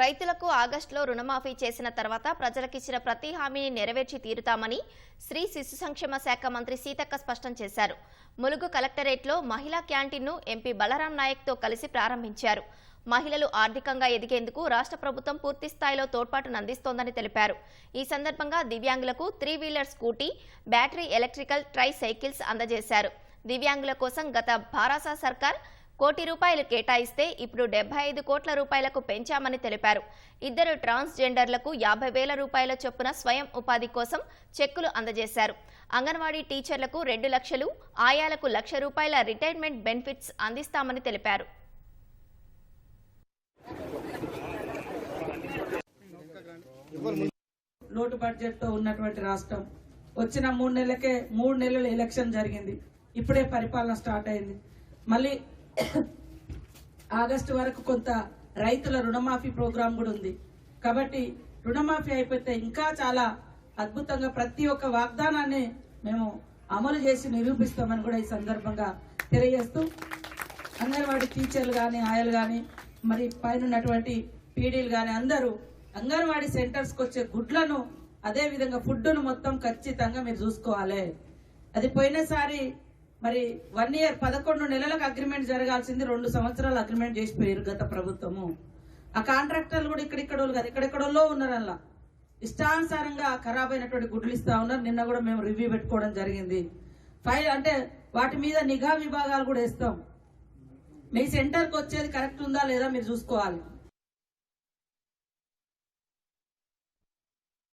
రైతులకు ఆగస్టులో రుణమాఫీ చేసిన తర్వాత ప్రజలకిచ్చిన ప్రతి హామీని నెరవేర్చి తీరుతామని శ్రీ శిశు సంక్షేమ శాఖ మంత్రి సీతక్క స్పష్టం చేశారు. ములుగు కలెక్టరేట్లో మహిళా క్యాంటీన్ను ఎంపీ బలరాం నాయక్తో కలిసి ప్రారంభించారు. మహిళలు ఆర్థికంగా ఎదిగేందుకు రాష్ట్ర ప్రభుత్వం పూర్తి స్థాయిలో తోడ్పాటును అందిస్తోందని తెలిపారు. ఈ సందర్భంగా దివ్యాంగులకు three wheeler scooty battery electrical tricycles అందజేశారు. దివ్యాంగుల కోసం గత భారాసా సర్కార్ కోటి రూపాయలు కేటాయిస్తే ఇప్పుడు డెబ్బై ఐదు కోట్ల రూపాయలకు పెంచామని తెలిపారు. ఇద్దరు ట్రాన్స్జెండర్లకు యాభై వేల రూపాయల చొప్పున స్వయం ఉపాధి కోసం చెక్కులు అందజేశారు. అంగన్వాడీ టీచర్లకు రెండు లక్షలు ఆయాలకు లక్ష రూపాయల రిటైర్మెంట్ బెనిఫిట్స్ అందిస్తామని తెలిపారు. లోటు బడ్జెట్తో ఉన్నటువంటి రాష్ట్రం వచ్చిన మూడు నెలలకే మూడు నెలలు ఎలక్షన్ జరిగింది. ఇప్పుడే పరిపాలన స్టార్ట్ అయింది. మళ్ళీ ఆగస్టు వరకు కొంత రైతుల రుణమాఫీ ప్రోగ్రాం కూడా ఉంది. కాబట్టి రుణమాఫీ అయిపోతే ఇంకా చాలా అద్భుతంగా ప్రతి ఒక్క వాగ్దానాన్ని మేము అమలు చేసి నిరూపిస్తామని కూడా ఈ సందర్భంగా తెలియజేస్తూ అంగన్వాడీ టీచర్లు కానీ ఆయలు కానీ మరి పైన ఉన్నటువంటి పీడీలు కానీ అందరూ అంగన్వాడీ సెంటర్స్కి వచ్చే గుడ్లను అదే విధంగా ఫుడ్ను మొత్తం ఖచ్చితంగా మీరు చూసుకోవాలి. అది పోయినసారి మరి వన్ ఇయర్ పదకొండు నెలలకు అగ్రిమెంట్ జరగాల్సింది రెండు సంవత్సరాలు అగ్రిమెంట్ చేసిపోయారు గత ప్రభుత్వము. ఆ కాంట్రాక్టర్లు కూడా ఇక్కడిక్కడ కాదు ఇక్కడెక్కడోళ్ళు ఉన్నారు అలా ఇష్టానుసారంగా ఖరాబ్ అయినటువంటి గుడ్లు ఇస్తా ఉన్నారు. నిన్న కూడా మేము రివ్యూ పెట్టుకోవడం జరిగింది. ఫైల్ అంటే వాటి మీద నిఘా విభాగాలు కూడా ఇస్తాం మీ సెంటర్కి వచ్చేది కరెక్ట్ ఉందా లేదా మీరు చూసుకోవాలి.